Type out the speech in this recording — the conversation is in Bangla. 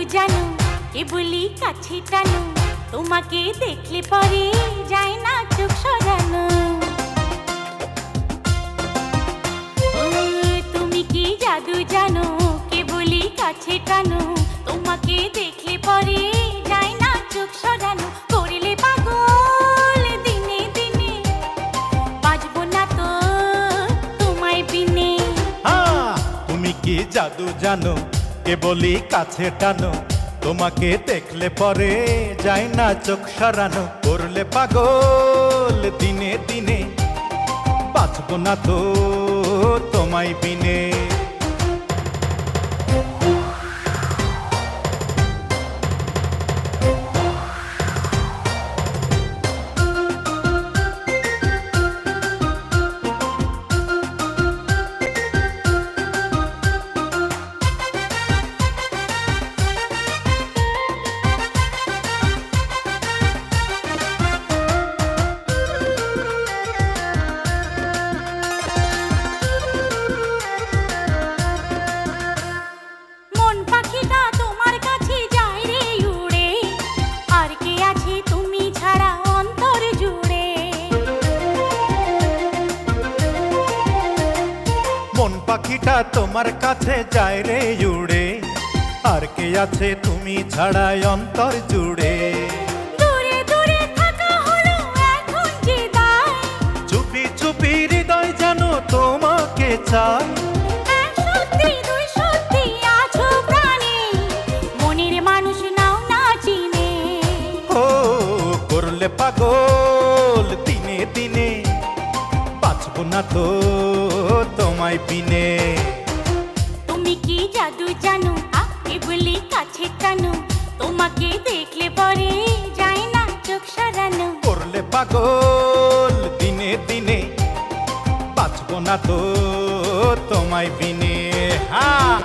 কেবলই কাছে টানো তোমাকে দেখলে পরে যায় না চোখ সরানো। তুমি কি জাদু জানো কে বলি কাছে টানো তোমাকে দেখলে পরে যায় না চোখ সরানো। করিলে পাগল দিনে দিনে বাজবো না তো তোমায় বিনে। হ্যাঁ, তুমি কি জাদু জানো কেবলই কাছে টানো, তোমাকে দেখলে পরে যাই না চোখ সরানো। করলে পাগল দিনে দিনে, বাঁচব না তো তোমায় বিনে। পাখিটা তোমার কাছে যায় রে উড়ে। আর কে আছে তুমি ছাড়া অন্তর জুড়ে? মন পাখিটা তোমার কাছে যায় রে উড়ে। আর কে আছে তুমি ছাড়াই অন্তর জুড়ে? দূরে দূরে থাকা হলো এখন চুপি চুপি হৃদয় জানো তোমাকে চাই পাগল দিনে দিনে বাঁচব না তো তোমায় বিনে। তুমি কি জাদু জানো? আকে বলি কাছে টানো। তোমাকে দেখলে পরে যায় না চোখ সরানো। করলে পাগল দিনে দিনে বাঁচব না তো তোমায় বিনে। হ্যাঁ